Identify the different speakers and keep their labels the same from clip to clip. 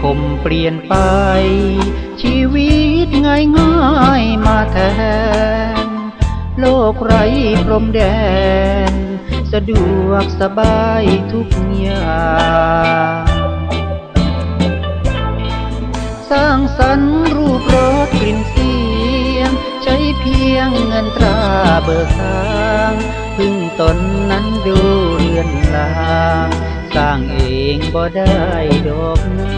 Speaker 1: คมเปลี่ยนไป ชีวิตง่ายง่ายมาแทน โลกไร้พรมแดน สะดวกสบายทุกอย่างสร้างสรรค์รูปรสกลิ่นเส เงเงินตราเบิกทางพึ่งตนนั้นดูเรือนลางสร้างเองบ่ได้ดอกนา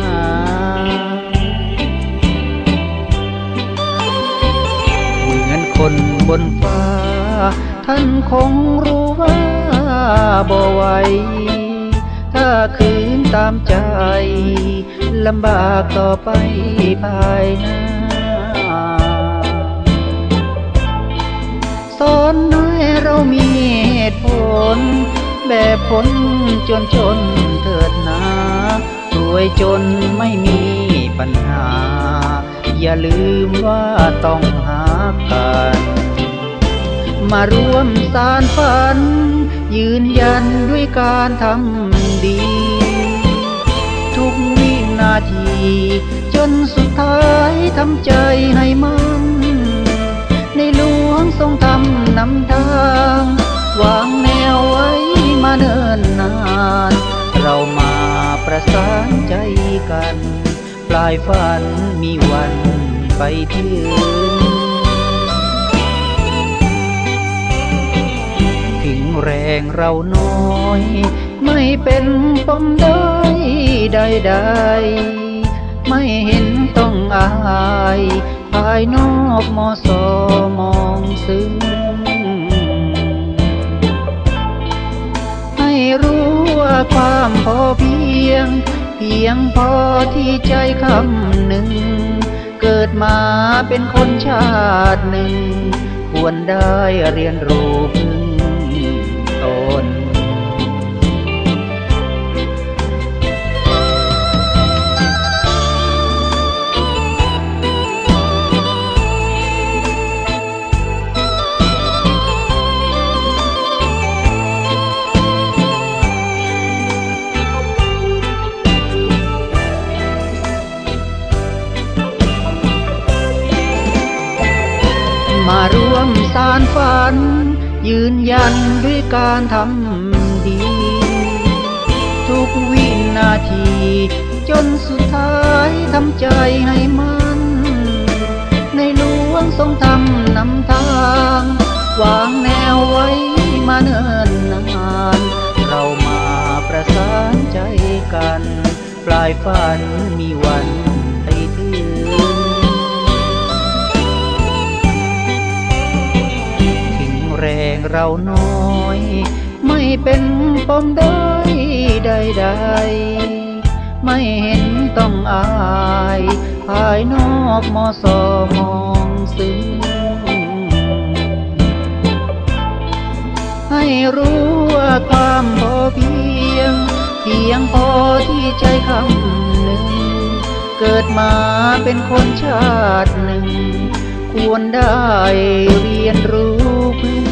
Speaker 1: เหมือนคนบนฟ้า ท่านคงรู้ว่าบ่ไหวถ้าคืนตามใจลำบากต่อไปภายหน้า สอนให้เรามีเหตุผล แบบผลจนจนเถิดนารวยจนไม่มีปัญหา อย่าลืมว่าต้องหากัน มาร่วมสารฝัน ยืนยันด้วยการทำดี ทุกวินาที จนสุดท้ายทำใจให้มันในหลวงทรงท นำทางวางแนวไว้มาเนิ่นนาน เรามาประสานใจกัน ปลายฝันมีวันไปถึงถึงแรงเราน้อย ไม่เป็นปมด้อยใดๆไม่เห็นต้องอาย ภายนอกมอสอมองซึ้ง ความพอเพียง เพียงพอที่ใจคำหนึ่ง เกิดมาเป็นคนชาติหนึ่ง ควรได้เรียนรู้ ฝัน ยืนยันด้วยการทำดี ทุกวินาที จนสุดท้ายทำใจให้มันในหลวงทรงทำนำทาง วางแนวไว้มาเนิ่นนาน เรามาประสานใจกัน ปลายฝันมีวัน เราน้อย ไม่เป็นปมด้อยใดๆ ไม่เห็นต้องอายภายนอกมอสอมองซึ้งให้รู้ว่าความพอเพียง เพียงพอที่ใจคำหนึ่ง เกิดมาเป็นคนชาติหนึ่ง ควรได้เรียนรู้พึ่ง